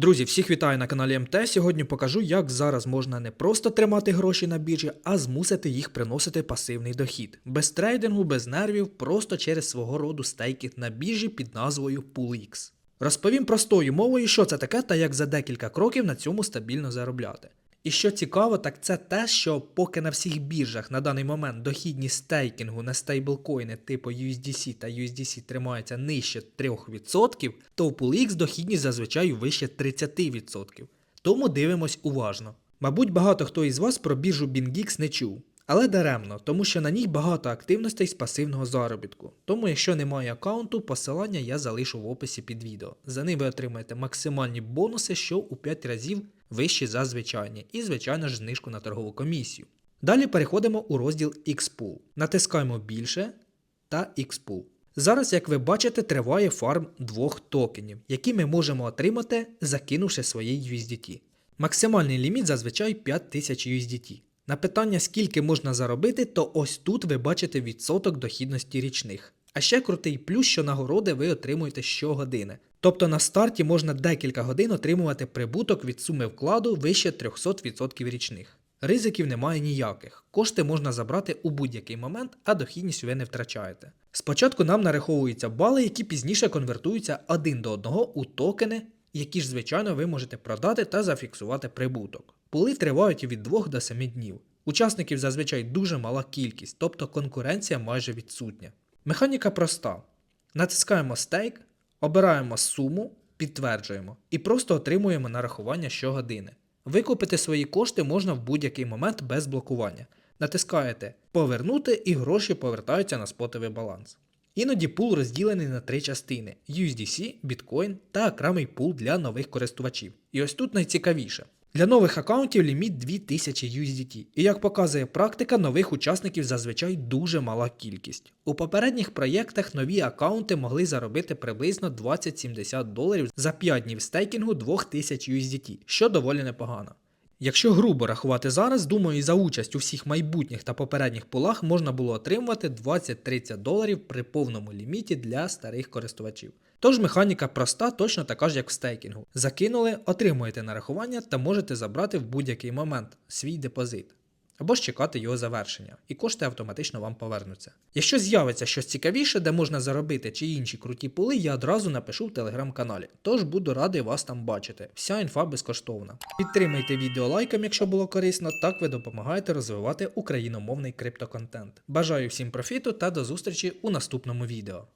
Друзі, всіх вітаю на каналі МТ. Сьогодні покажу, як зараз можна не просто тримати гроші на біржі, а змусити їх приносити пасивний дохід. Без трейдингу, без нервів, просто через свого роду стейки на біржі під назвою PoolX. Розповім простою мовою, що це таке та як за декілька кроків на цьому стабільно заробляти. І що цікаво, так це те, що поки на всіх біржах на даний момент дохідність стейкінгу на стейблкоїни типу USDC та USDC тримаються нижче 3%, то у PoolX дохідність зазвичай вище 30%. Тому дивимось уважно. Мабуть, багато хто із вас про біржу BingX не чув. Але даремно, тому що на ній багато активностей з пасивного заробітку. Тому, якщо немає аккаунту, посилання я залишу в описі під відео. За ним ви отримаєте максимальні бонуси, що у 5 разів вищі за звичайні, і, звичайно ж, знижку на торгову комісію. Далі переходимо у розділ XPool. Натискаємо більше та XPool. Зараз, як ви бачите, триває фарм двох токенів, які ми можемо отримати, закинувши свої USDT. Максимальний ліміт зазвичай 5000 USDT. На питання, скільки можна заробити, то ось тут ви бачите відсоток дохідності річних. А ще крутий плюс, що нагороди ви отримуєте щогодини. Тобто на старті можна декілька годин отримувати прибуток від суми вкладу вище 300% річних. Ризиків немає ніяких. Кошти можна забрати у будь-який момент, а дохідність ви не втрачаєте. Спочатку нам нараховуються бали, які пізніше конвертуються один до одного у токени, які ж, звичайно, ви можете продати та зафіксувати прибуток. Пули тривають від 2 до 7 днів. Учасників зазвичай дуже мала кількість, тобто конкуренція майже відсутня. Механіка проста: натискаємо стейк, обираємо суму, підтверджуємо і просто отримуємо нарахування щогодини. Викупити свої кошти можна в будь-який момент без блокування. Натискаєте Повернути і гроші повертаються на спотовий баланс. Іноді пул розділений на три частини: USDC, Bitcoin та окремий пул для нових користувачів. І ось тут найцікавіше. Для нових аккаунтів ліміт 2000 USDT, і як показує практика, нових учасників зазвичай дуже мала кількість. У попередніх проєктах нові аккаунти могли заробити приблизно 20-70 доларів за 5 днів стейкінгу 2000 USDT, що доволі непогано. Якщо грубо рахувати зараз, думаю, за участь у всіх майбутніх та попередніх пулах можна було отримувати 20-30 доларів при повному ліміті для старих користувачів. Тож механіка проста, точно така ж, як в стейкінгу. Закинули, отримуєте нарахування та можете забрати в будь-який момент свій депозит. Або ж чекати його завершення, і кошти автоматично вам повернуться. Якщо з'явиться щось цікавіше, де можна заробити чи інші круті пули, я одразу напишу в телеграм-каналі. Тож буду радий вас там бачити. Вся інфа безкоштовна. Підтримайте відео лайком, якщо було корисно, так ви допомагаєте розвивати україномовний криптоконтент. Бажаю всім профіту та до зустрічі у наступному відео.